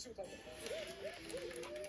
瞬間で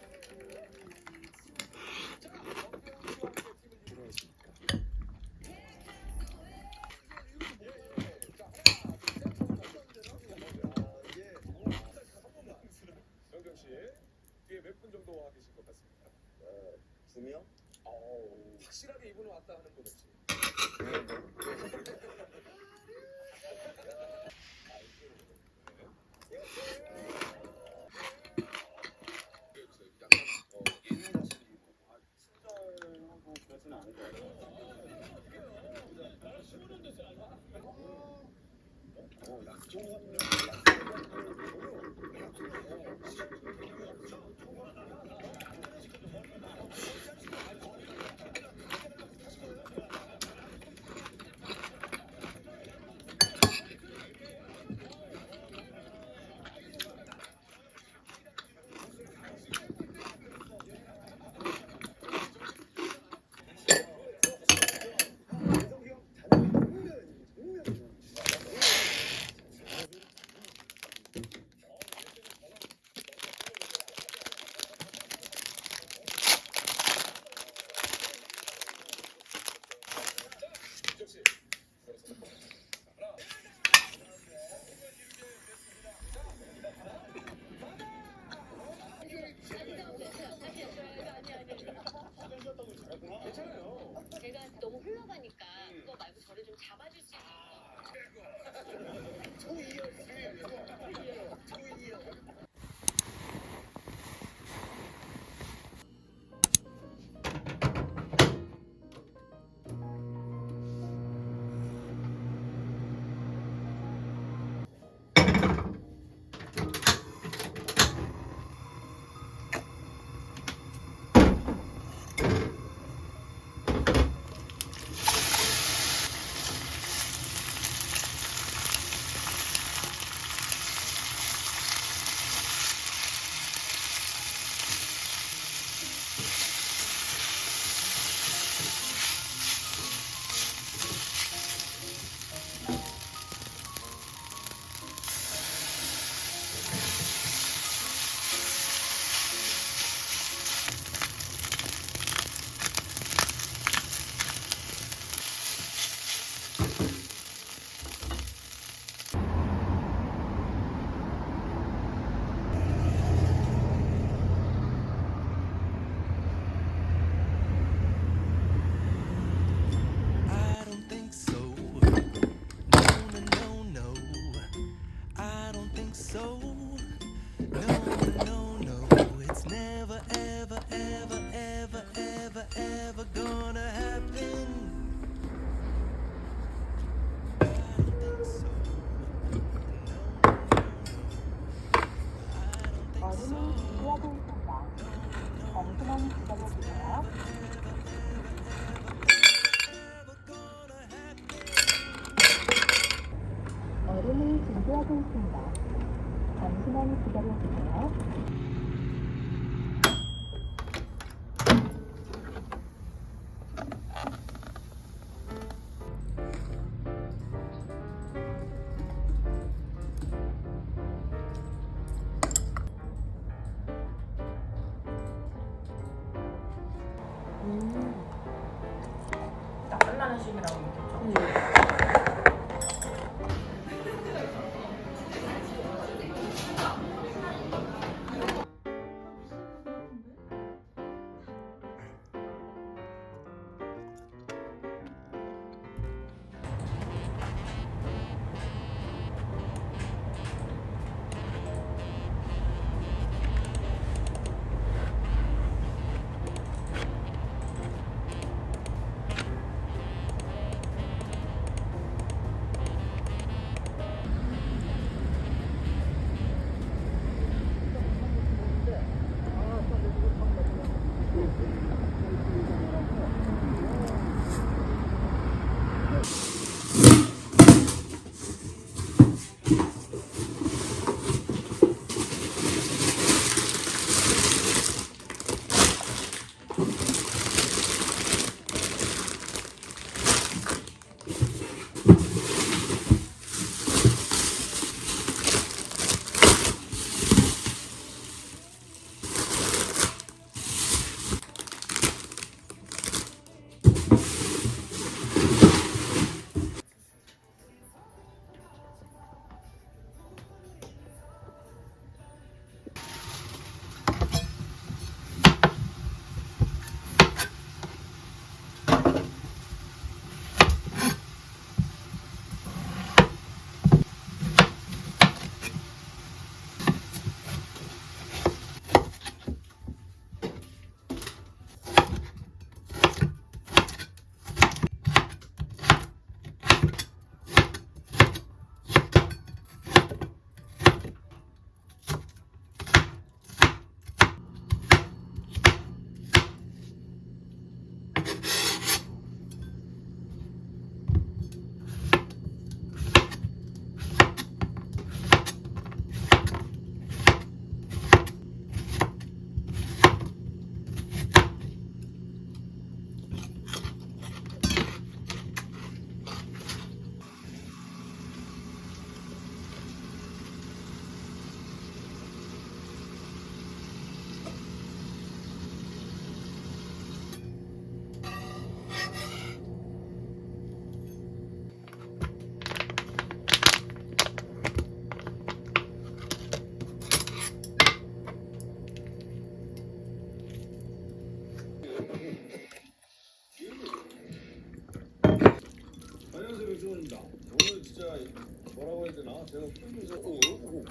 제가 끌면서 오, 오.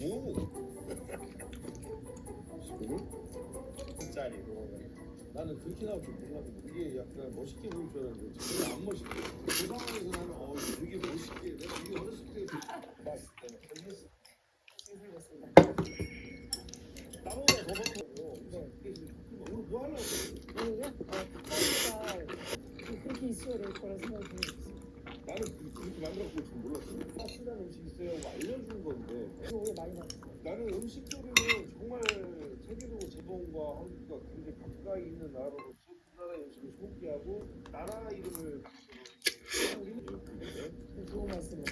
오. 짜리로. 나는 그렇게 나올 줄 몰랐는데 이게 약간 멋있게 보일 줄 알았는데 전혀 안 멋있게. 그 상황에서 나는 어 되게 멋있게 내가 이게 어렸을 때 봤을 때는 했어. 나보다 더 바쁘고 오늘 뭐 하려고? 오늘요? 어, 국가가 그렇게 있어야 될 거라 생각이 들었어요. 나는 그- 그렇게 만들었고 줄 몰랐어. 파스란 음식 있어요 하고 알려준 건데 많이? 나는 음식 요리는 정말 세계적으로 재봉과 한국과 굉장히 가까이 있는 나라로서 그 나라의 음식을 소개하고 나라 이름을 우리는 네, 좋은 말씀을.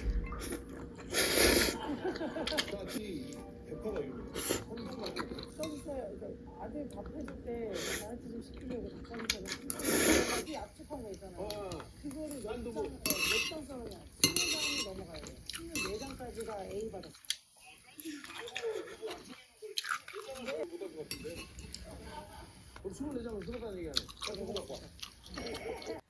까지 대파가 유명해. 선동하고 닭가슴살, 그러니까 아들 밥 해줄 때 나한테 좀 시키려고 닭가슴살을 아주 얍삽한 거 있잖아요. 아, 그거를 몇 난도 장, 뭐- 몇장 썰어냐. 20장이 넘어가야 돼. 24장까지가 A 받았어. 못할 것 같은데. 그럼 24장을 들어가는 얘기하네. 자, 저거 갖고 와.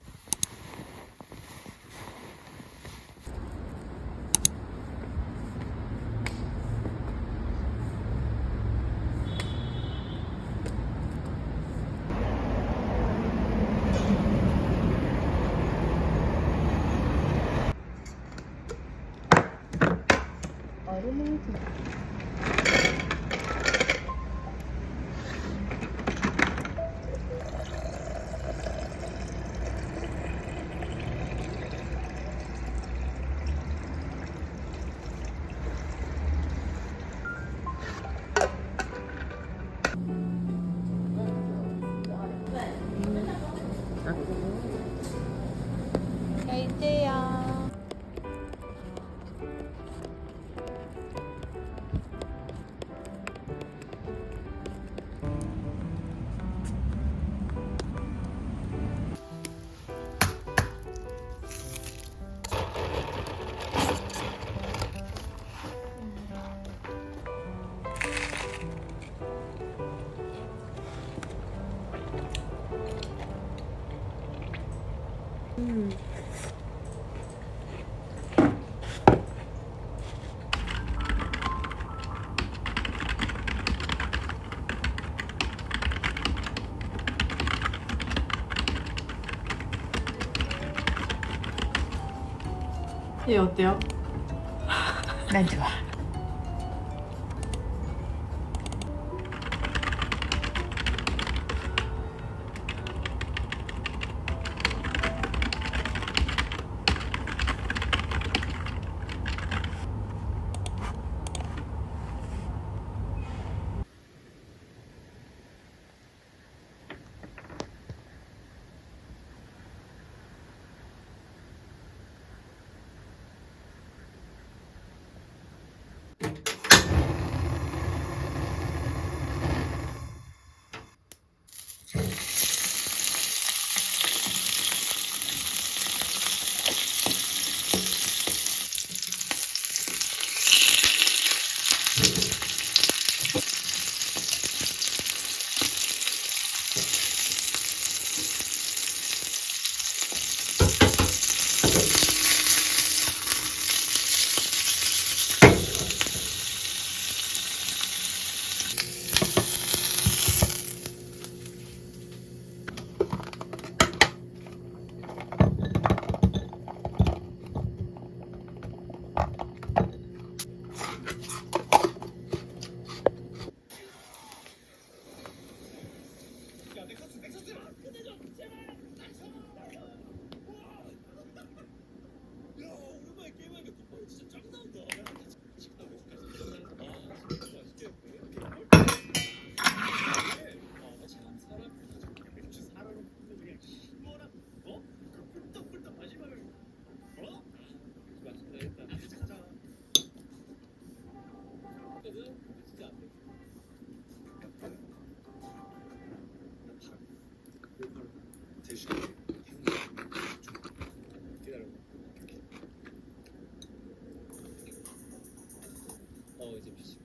얘 어때요? 난 좋아. öğretimiz.